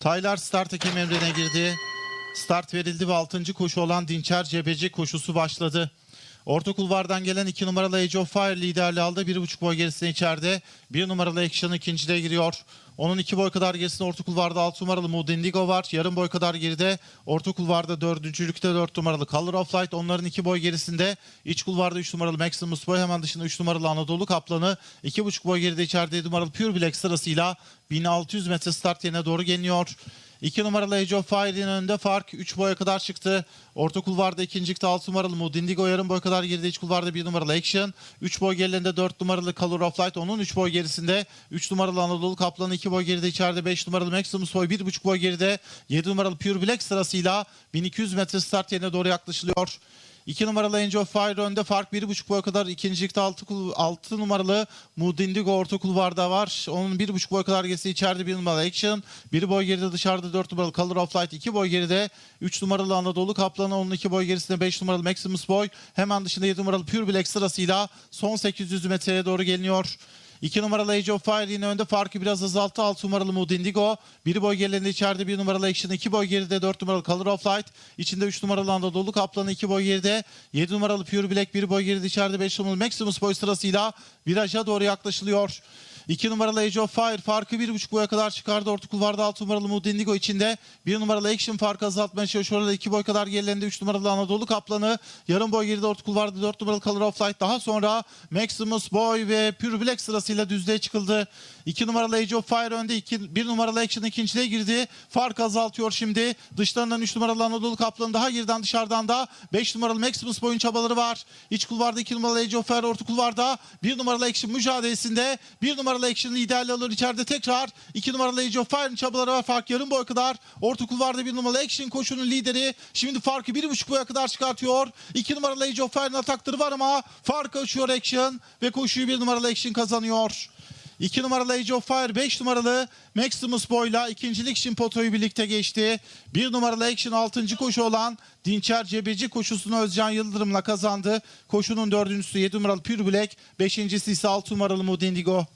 Taylar start hakem emrine girdi. Start verildi ve 6. koşu olan Dinçer Cebeci koşusu başladı. Orta kulvardan gelen 2 numaralı Age of Fire liderliği aldı. 1,5 boy gerisinde içeride. 1 numaralı Action ikincide giriyor. Onun 2 boy kadar gerisinde orta kulvarda 6 numaralı Mood Indigo var. Yarım boy kadar geride. Orta kulvarda 4. 4 numaralı Color of Light. Onların 2 boy gerisinde. İç kulvarda 3 numaralı Maximus Boy. Hemen dışında 3 numaralı Anadolu Kaplanı. 2,5 boy geride içeride 7 numaralı Pure Black sırasıyla 1600 metre start yerine doğru geliyor. 2 numaralı Age of Fire'in önünde fark 3 boya kadar çıktı. Orta kulvarda ikincilikte 6 numaralı Mood Indigo yarım boy kadar geride iç kulvarda 1 numaralı Action. 3 boy gerilerinde 4 numaralı Color of Light onun 3 boy gerisinde. 3 numaralı Anadolu Kaplanı 2 boy geride içeride 5 numaralı Maximus Boy 1,5 boy geride. 7 numaralı Pure Black sırasıyla 1200 metre start yerine doğru yaklaşılıyor. 2 numaralı Angel of Fire önde fark 1,5 boy kadar ikincilikte 6, 6 numaralı Mood Indigo orta kulvarda var. Onun 1,5 boy kadar gerisi içeride 1 numaralı Action. 1 boy geride dışarıda 4 numaralı Color of Light 2 boy geride. 3 numaralı Anadolu Kaplanı onun 2 boy gerisinde 5 numaralı Maximus Boy. Hemen dışında 7 numaralı Pure Black sırasıyla son 800 metreye doğru geliniyor. 2 numaralı Age of Fire yine önde farkı biraz azalttı. 6 numaralı Mood Indigo. 1 boy gerilerinde içeride 1 numaralı Action. 2 boy geride 4 numaralı Color of Light. İçinde 3 numaralı Anadolu Kaplanı 2 boy geride. 7 numaralı Pure Black 1 boy geride içeride 5 numaralı Maximus Boy sırasıyla viraja doğru yaklaşılıyor. 2 numaralı Age of Fire farkı 1,5 boya kadar çıkardı. Orta kulvarda 6 numaralı Mood Indigo içinde. 1 numaralı Action farkı azaltmaya çalışıyor. Orada 2 boy kadar gerilerinde 3 numaralı Anadolu Kaplanı. Yarım boy geride orta kulvarda 4 numaralı Color of Light. Daha sonra Maximus Boy ve Pure Black sırasıyla düzlüğe çıkıldı. 2 numaralı Age of Fire önde. 2, 1 numaralı Action ikinciliğe girdi. Fark azaltıyor şimdi. Dışlarından 3 numaralı Anadolu Kaplanı daha geriden dışarıdan da 5 numaralı Maximus Boy'un çabaları var. İç kulvarda 2 numaralı Age of Fire orta kulvarda 1 numaralı Action mücadelesinde 1 numaralı Action liderliği alır içeride tekrar 2 numaralı Age of Fire'ın çabaları var. Fark yarım boy kadar. Orta kulvarda 1 numaralı Action koşunun lideri. Şimdi farkı 1,5 boya kadar çıkartıyor. 2 numaralı Age of Fire'ın atakları var ama fark açıyor Action ve koşuyu 1 numaralı Action kazanıyor. 2 numaralı Age of Fire, 5 numaralı Maximus Boy'la ikincilik için potoyu birlikte geçti. 1 numaralı Action 6. koşu olan Dinçer Cebeci koşusunu Özcan Yıldırım'la kazandı. Koşunun dördüncüsü 7 numaralı Pure Black, beşincisi ise 6 numaralı Mood Indigo.